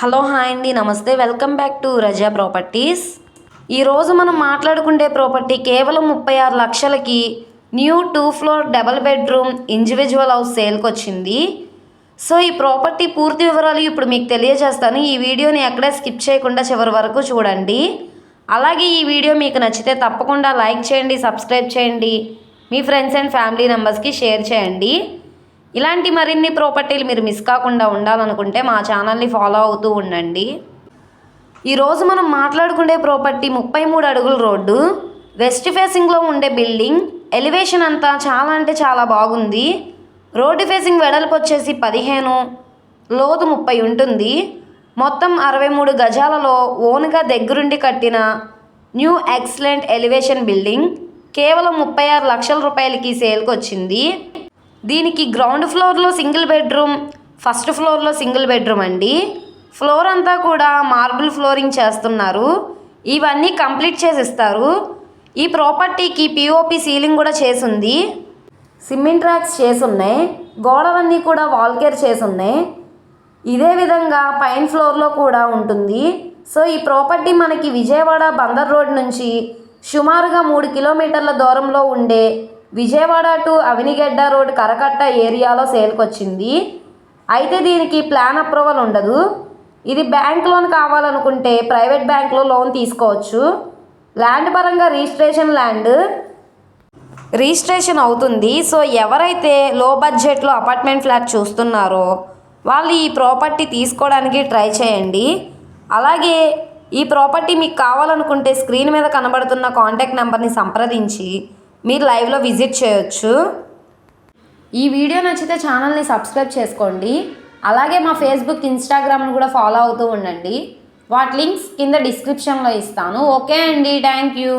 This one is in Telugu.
హలో హాయ్ అండి నమస్తే. Welcome back to Raza properties. ఈరోజు మనం మాట్లాడుకుంటే ప్రాపర్టీ కేవలం ముప్పై ఆరు లక్షలకి new two floor double bedroom individual house సేల్కి వచ్చింది. సో ఈ ప్రాపర్టీ పూర్తి వివరాలు ఇప్పుడు మీకు తెలియజేస్తాను. ఈ వీడియోని ఎక్కడా స్కిప్ చేయకుండా చివరి వరకు చూడండి. అలాగే ఈ వీడియో మీకు నచ్చితే తప్పకుండా లైక్ చేయండి సబ్స్క్రైబ్ చేయండి. మీ ఫ్రెండ్స్ అండ్ ఫ్యామిలీ మెంబర్స్కి షేర్ చేయండి. ఇలాంటి మరిన్ని ప్రాపర్టీలు మీరు మిస్ కాకుండా ఉండాలనుకుంటే మా ఛానల్ని ఫాలో అవుతూ ఉండండి. ఈరోజు మనం మాట్లాడుకునే ప్రాపర్టీ ముప్పై మూడు అడుగుల రోడ్డు. వెస్ట్ ఫేసింగ్లో ఉండే బిల్డింగ్ ఎలివేషన్ అంతా చాలా అంటే చాలా బాగుంది. రోడ్డు ఫేసింగ్ వెడల్పు వచ్చేసి పదిహేను లోతు ముప్పై ఉంటుంది. మొత్తం అరవై మూడు గజాలలో ఓన్గా దగ్గరుండి కట్టిన న్యూ ఎక్సలెంట్ ఎలివేషన్ బిల్డింగ్ కేవలం ముప్పై ఆరు లక్షల రూపాయలకి సేల్కి వచ్చింది. దీనికి గ్రౌండ్ ఫ్లోర్లో సింగిల్ బెడ్రూమ్ ఫస్ట్ ఫ్లోర్లో సింగిల్ బెడ్రూమ్ అండి. ఫ్లోర్ అంతా కూడా మార్బుల్ ఫ్లోరింగ్ చేస్తున్నారు. ఇవన్నీ కంప్లీట్ చేసి ఇస్తారు ఈ ప్రాపర్టీకి పిఓపి సీలింగ్ కూడా చేసింది. సిమెంట్ ట్రాక్స్ చేసి ఉన్నాయి గోడలన్నీ కూడా వాల్కేర్ చేసి ఉన్నాయి ఇదే విధంగా పైన ఫ్లోర్లో కూడా ఉంటుంది. సో ఈ ప్రాపర్టీ మనకి విజయవాడ బందర్ రోడ్ నుంచి సుమారుగా మూడు కిలోమీటర్ల దూరంలో ఉండే విజయవాడ టు అవినిగడ్డ రోడ్ కరకట్ట ఏరియాలో సేల్కొచ్చింది. అయితే దీనికి ప్లాన్ అప్రూవల్ ఉండదు. ఇది బ్యాంక్ లోన్ కావాలనుకుంటే ప్రైవేట్ బ్యాంక్లో లోన్ తీసుకోవచ్చు. ల్యాండ్ పరంగా రిజిస్ట్రేషన్ ల్యాండ్ రిజిస్ట్రేషన్ అవుతుంది. సో ఎవరైతే లో బడ్జెట్లో అపార్ట్మెంట్ ఫ్లాట్ చూస్తున్నారో వాళ్ళు ఈ ప్రాపర్టీ తీసుకోవడానికి ట్రై చేయండి. అలాగే ఈ ప్రాపర్టీ మీకు కావాలనుకుంటే స్క్రీన్ మీద కనబడుతున్న కాంటాక్ట్ నెంబర్ని సంప్రదించి మీరు లైవ్లో విజిట్ చేయొచ్చు. ఈ వీడియో నచ్చితే ఛానల్ని సబ్స్క్రైబ్ చేసుకోండి. అలాగే మా ఫేస్బుక్ ఇన్స్టాగ్రామ్ను కూడా ఫాలో అవుతూ ఉండండి. వాటి లింక్స్ కింద డిస్క్రిప్షన్లో ఇస్తాను. ఓకే అండి. Thank you.